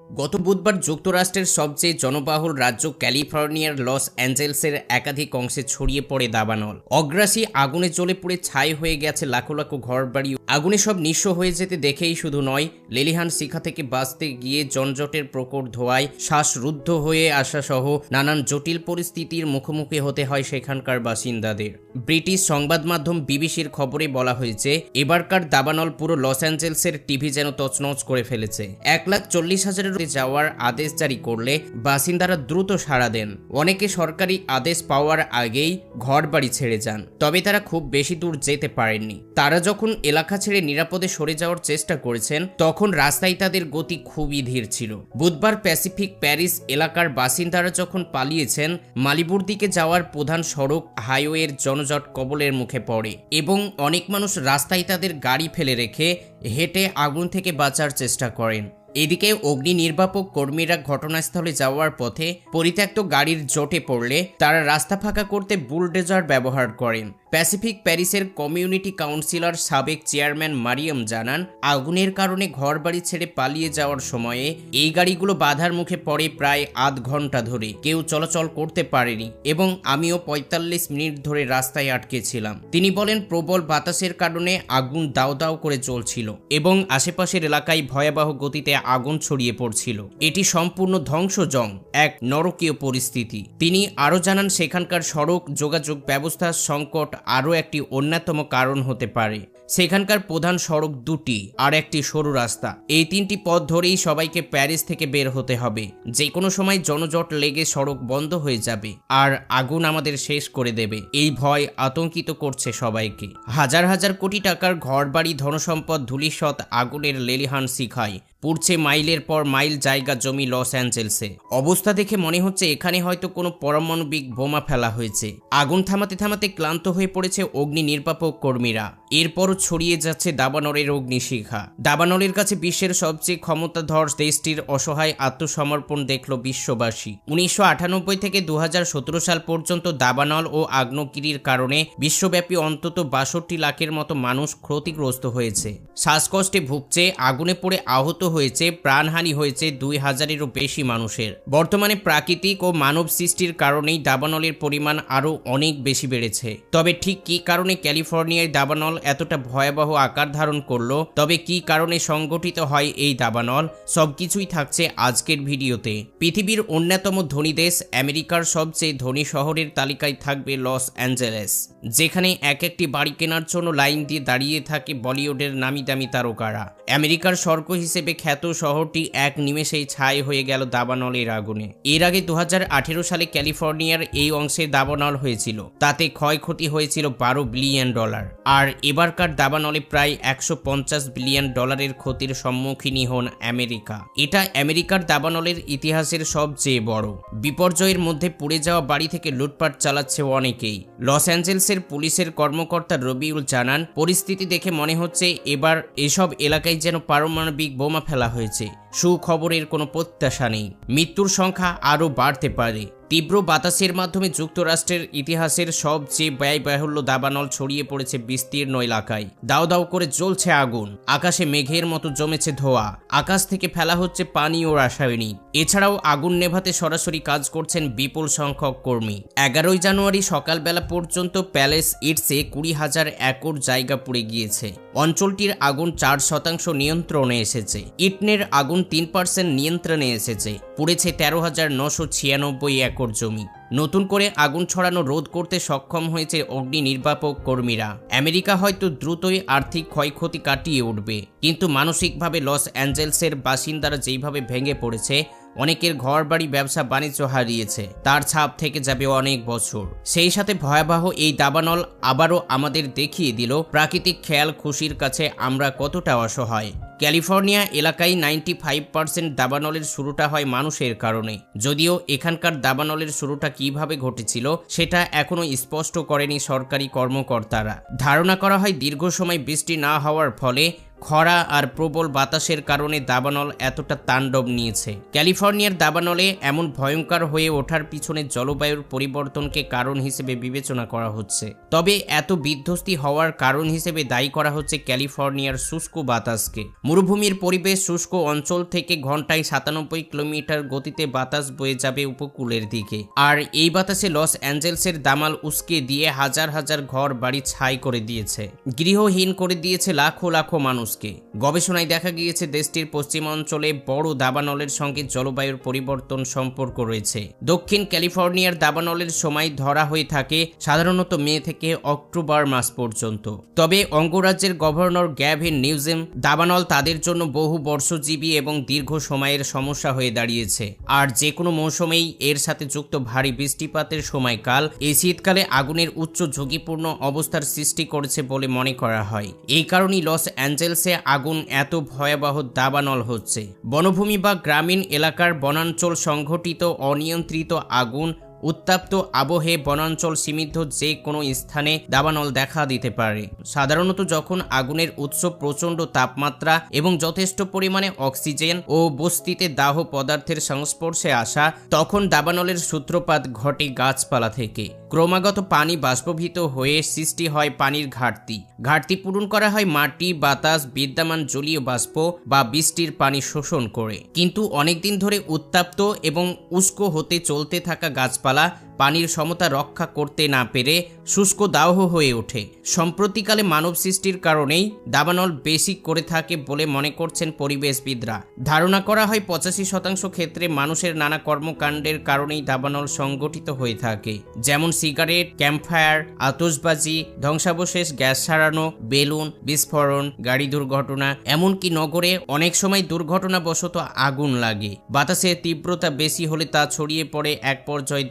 গত বুধবার যুক্তরাষ্ট্রের সবচেয়ে জনবাহুল রাজ্য ক্যালিফোর্নিয়ার লস অ্যাঞ্জেলসের একাধিক অংশে ছড়িয়ে পড়ে দাবানল। অগ্রাসী আগুনে জ্বলে পুড়ে ছাই হয়ে গেছে লাখো লাখো ঘরবাড়ি। আগুনে সব নিঃস্ব হয়ে যেতে দেখেই শুধু নয়, লেলিহান শিখা থেকে বাঁচতে গিয়ে জনজটের প্রকট ধোয়ায় শ্বাসরুদ্ধ হয়ে আসা সহ নানান জটিল পরিস্থিতির মুখোমুখি হতে হয় সেখানকার বাসিন্দাদের। ব্রিটিশ সংবাদ মাধ্যম বিবিসির খবরে বলা হয়েছে, এবারকার দাবানল পুরো লস অ্যাঞ্জেলসের টিভি যেন তছনছ করে ফেলেছে। এক লাখ চল্লিশ হাজারের যাওয়ার আদেশ জারি করলে বাসিন্দারা দ্রুত সাড়া দেন। অনেকে সরকারি আদেশ পাওয়ার আগেই ঘর বাড়ি ছেড়ে যান, তবে তারা খুব বেশি দূর যেতে পারেননি। তারা যখন এলাকা ছেড়ে নিরাপদে সরে যাওয়ার চেষ্টা করেছেন, তখন রাস্তায় তাদের গতি খুবই ধীর ছিল। বুধবার প্যাসিফিক প্যারিস এলাকার বাসিন্দারা যখন পালিয়েছেন মালিবুর দিকে যাওয়ার প্রধান সড়ক হাইওয়ের জনজট কবলের মুখে পড়ে এবং অনেক মানুষ রাস্তায় তাদের গাড়ি ফেলে রেখে হেঁটে আগুন থেকে বাঁচার চেষ্টা করেন। এদিকে অগ্নি নির্বাপক কর্মীরা ঘটনাস্থলে যাওয়ার পথে পরিত্যক্ত গাড়ির জোটে পড়লে তারা রাস্তা ফাঁকা করতে বুলডেজার ব্যবহার করেন। প্যাসিফিক প্যারিসের কমিউনিটি কাউন্সিলর সাবেক চেয়ারম্যান মারিয়াম জানান, আগুনের কারণে ঘরবাড়ি ছেড়ে পালিয়ে যাওয়ার সময়ে এই গাড়িগুলো বাধার মুখে পড়ে প্রায় আধ ঘণ্টা ধরে। কেউ চলাচল করতে পারেনি এবং আমিও পঁয়তাল্লিশ মিনিট ধরে রাস্তায় আটকে ছিলাম। তিনি বলেন, প্রবল বাতাসের কারণে আগুন দাও দাও করে চলছিল এবং আশেপাশের এলাকায় ভয়াবহ গতিতে আগুন ছড়িয়ে পড়ছিল। এটি সম্পূর্ণ ধ্বংসজং এক নরকীয় পরিস্থিতি। তিনি আরও জানান, সেখানকার সড়ক যোগাযোগ ব্যবস্থা সংকট আরও একটি অন্যতম কারণ হতে পারে। সেখানকার প্রধান সড়ক দুটি আর একটি সরু রাস্তা। এই তিনটি পথ ধরেই সবাইকে প্যারিস থেকে বের হতে হবে। যে কোনো সময় জনজট লেগে সড়ক বন্ধ হয়ে যাবে আর আগুন আমাদের শেষ করে দেবে। এই ভয় আতঙ্কিত করছে সবাইকে। হাজার হাজার কোটি টাকার ঘরবাড়ি ধনসম্পদ ধুলিসৎ আগুনের লেলিহান শিখায়। পুড়ছে মাইলের পর মাইল জায়গা জমি লস অ্যাঞ্জেলসে। অবস্থা দেখে মনে হচ্ছে এখানে হয়তো কোনো পরমাণবিক বোমা ফেলা হয়েছে। আগুন থামাতে থামাতে ক্লান্ত হয়ে পড়েছে অগ্নি নির্বাপক কর্মীরা। এরপরও ছড়িয়ে যাচ্ছে দাবানলের অগ্নিশিখা। দাবানলের কাছে বিশ্বের সবচেয়ে ক্ষমতাধর দেশটির অসহায় আত্মসমর্পণ দেখল বিশ্ববাসী। উনিশশো আটানব্বই থেকে দু হাজার সতেরো সাল পর্যন্ত দাবানল ও আগ্নেয়গিরির কারণে বিশ্বব্যাপী অন্তত বাষট্টি লাখের মতো মানুষ ক্ষতিগ্রস্ত হয়েছে। শ্বাসকষ্টে ভুগছে, আগুনে পড়ে আহত হয়েছে, প্রাণহানি হয়েছে দুই হাজারেরও বেশি মানুষের। বর্তমানে প্রাকৃতিক ও মানব সৃষ্টির কারণেই দাবানলের পরিমাণ আরও অনেক বেশি বেড়েছে। তবে ঠিক কী কারণে ক্যালিফোর্নিয়ায় দাবানল এতটা ভয়াবহ আকার ধারণ করল? তবে কী কারণে সংগঠিত হয় এই দাবানল? সবকিছুই থাকছে আজকের ভিডিওতে। পৃথিবীর অন্যতম ধনী দেশ আমেরিকার সবচেয়ে ধনী শহরের তালিকায় থাকবে লস অ্যাঞ্জেলেস, যেখানে এক একটি বাড়ি কেনার জন্য লাইন দিয়ে দাঁড়িয়ে থাকে বলিউডের নামি দামি তারকারা। আমেরিকার স্বর্গ হিসেবে খ্যাত শহরটি এক নিমেষেই ছাই হয়ে গেল দাবানলের আগুনে। এর আগে দু হাজার আঠেরো সালে ক্যালিফোর্নিয়ার এই অংশে দাবানল হয়েছিল। তাতে ক্ষয়ক্ষতি হয়েছিল বারো বিলিয়ন ডলার। আর এবারকার দাবানলে প্রায় একশো পঞ্চাশ বিলিয়ন ডলারের ক্ষতির সম্মুখীনই হন আমেরিকা। এটা আমেরিকার দাবানলের ইতিহাসের সবচেয়ে বড়। বিপর্যয়ের মধ্যে পুড়ে যাওয়া বাড়ি থেকে লুটপাট চালাচ্ছে অনেকেই। লস অ্যাঞ্জেলসের পুলিশের কর্মকর্তা রবিউল জানান, পরিস্থিতি দেখে মনে হচ্ছে এবার এসব এলাকায় যেন পারমাণবিক বোমা ফেলা হয়েছে। সুখবরের কোনো প্রত্যাশা নেই। মৃত্যুর সংখ্যা আরও বাড়তে পারে। তীব্র বাতাসের মাধ্যমে যুক্তরাষ্ট্রের ইতিহাসের সবচেয়ে ব্যয়বাহুল্য দাবানল ছড়িয়ে পড়েছে বিস্তীর্ণ এলাকায়। দাও দাও করে জ্বলছে আগুন। আকাশে মেঘের মতো জমেছে ধোয়া। আকাশ থেকে ফেলা হচ্ছে পানি ও রাসায়নিক। এছাড়াও আগুন নেভাতে সরাসরি কাজ করছেন বিপুল সংখ্যক কর্মী। এগারোই জানুয়ারি সকালবেলা পর্যন্ত প্যালেস ইটসে কুড়ি হাজার একর জায়গা পুড়ে গিয়েছে। অঞ্চলটির আগুন চার শতাংশ নিয়ন্ত্রণে এসেছে। ইটনের আগুন তিন পার্সেন্ট নিয়ন্ত্রণে এসেছে। পুড়েছে তেরো হাজার নশো ছিয়ানব্বই একর জমি। নতুন করে আগুন ছড়ানো রোধ করতে সক্ষম হয়েছে অগ্নি নির্বাপক কর্মীরা। আমেরিকা হয়তো দ্রুতই আর্থিক ক্ষয়ক্ষতি কাটিয়ে উঠবে, কিন্তু মানসিকভাবে লস অ্যাঞ্জেলসের বাসিন্দারা যেইভাবে ভেঙে পড়েছে, অনেকের ঘর বাড়ি ব্যবসা বাণিজ্য হারিয়েছে, তার ছাপ থেকে যাবে অনেক বছর। সেই সাথে ভয়াবহ এই দাবানল আবারও আমাদের দেখিয়ে দিল, প্রাকৃতিক খেয়াল খুশির কাছে আমরা কতটা অসহায়। ক্যালিফোর্নিয়া এলাকায় নাইনটি ফাইভ পার্সেন্ট দাবানলের শুরুটা হয় মানুষের কারণে। যদিও এখানকার দাবানলের শুরুটা কীভাবে ঘটেছিল, সেটা এখনও স্পষ্ট করেনি সরকারি কর্মকর্তারা। ধারণা করা হয় দীর্ঘ সময় বৃষ্টি না হওয়ার ফলে খরা আর প্রবল বাতাসের কারণে দাবানল এতটা তাণ্ডব নিয়েছে। ক্যালিফোর্নিয়ার দাবানলে এমন ভয়ঙ্কর হয়ে ওঠার পিছনে জলবায়ুর পরিবর্তনকে কারণ হিসেবে বিবেচনা করা হচ্ছে। তবে এত বিধ্বস্তি হওয়ার কারণ হিসেবে দায়ী করা হচ্ছে ক্যালিফোর্নিয়ার শুষ্ক বাতাসকে। মরুভূমির পরিবেশ শুষ্ক অঞ্চল থেকে ঘন্টায় সাতানব্বই কিলোমিটার গতিতে বাতাস বয়ে যাবে উপকূলের দিকে। আর এই বাতাসে লস অ্যাঞ্জেলসের দামাল উস্কে দিয়ে হাজার হাজার ঘর বাড়ি ছাই করে দিয়েছে। গৃহহীন করে দিয়েছে লাখো লাখো মানুষকে গবেষণায় দেখা গিয়েছে, দেশটির পশ্চিমাঞ্চলে বড় দাবানলের সঙ্গে জলবায়ুর পরিবর্তন সম্পর্ক রয়েছে। দক্ষিণ ক্যালিফোর্নিয়ার দাবানলের সময় ধরা হয়ে থাকে সাধারণত মে থেকে অক্টোবর মাস পর্যন্ত। তবে অঙ্গরাজ্যের গভর্নর গ্যাভিন নিউজেম, দাবানল তাদের জন্য বহু বর্ষজীবী এবং দীর্ঘ সময়ের সমস্যা হয়ে দাঁড়িয়েছে। আর যে কোনো মৌসুমেই এর সাথে যুক্ত ভারী বৃষ্টিপাতের সময়কাল এই শীতকালে আগুনের উচ্চ ঝুঁকিপূর্ণ অবস্থার সৃষ্টি করেছে বলে মনে করা হয়। এই কারণেই লস অ্যাঞ্জেলসে আগুন এত ভয়াবহ দাবানল হচ্ছে। বনভূমি বা গ্রামীণ এলাকার বনাঞ্চল সংঘটিত অনিয়ন্ত্রিত আগুন উত্তাপ্ত আবহে বনাঞ্চল সীমিত যে কোনো স্থানে দাবানল দেখা দিতে পারে। সাধারণত যখন আগুনের উৎস প্রচণ্ড তাপমাত্রা এবং যথেষ্ট পরিমাণে অক্সিজেন ও বস্তিতে দাহ পদার্থের সংস্পর্শে আসা, তখন দাবানলের সূত্রপাত ঘটে গাছপালা থেকে। ক্রমাগত পানি বাষ্পভূত হয়ে সৃষ্টি হয় পানির ঘাটতি। ঘাটতি পূরণ করা হয় মাটি, বাতাস, বিদ্যমান জলীয় বাষ্প বা বৃষ্টির পানি শোষণ করে। কিন্তু অনেকদিন ধরে উত্তাপ্ত এবং উস্কো হতে চলতে থাকা গাছপালা kepala পানির সমতা রক্ষা করতে না পেরে শুষ্ক দাহ হয়ে ওঠে। সম্প্রতিকালে মানব সৃষ্টির কারণেই দাবানল বেশি করে থাকে বলে মনে করছেন পরিবেশবিদরা। ধারণা করা হয় পঁচাশি শতাংশ ক্ষেত্রে মানুষের নানা কর্মকাণ্ডের কারণেই দাবানল সংগঠিত হয়ে থাকে। যেমন সিগারেট, ক্যাম্পফায়ার আতসবাজি ধ্বংসাবশেষ, গ্যাস ছাড়ানো, বেলুন, বিস্ফোরণ, গাড়ি দুর্ঘটনা, এমনকি নগরে অনেক সময় দুর্ঘটনাবশত আগুন লাগে। বাতাসের তীব্রতা বেশি হলে তা ছড়িয়ে পড়ে। এক পর্যায়ে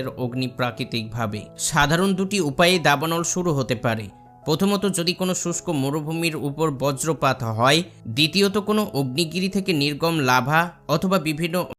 দাবানলের অগ্নি প্রাকৃতিকভাবে। সাধারণ দুটি উপায়ে দাবানল শুরু হতে পারে। প্রথমত, যদি কোনো শুষ্ক মরুভূমির উপর বজ্রপাত হয়, দ্বিতীয়ত কোনো অগ্নিগিরি থেকে নির্গম লাভা অথবা বিভিন্ন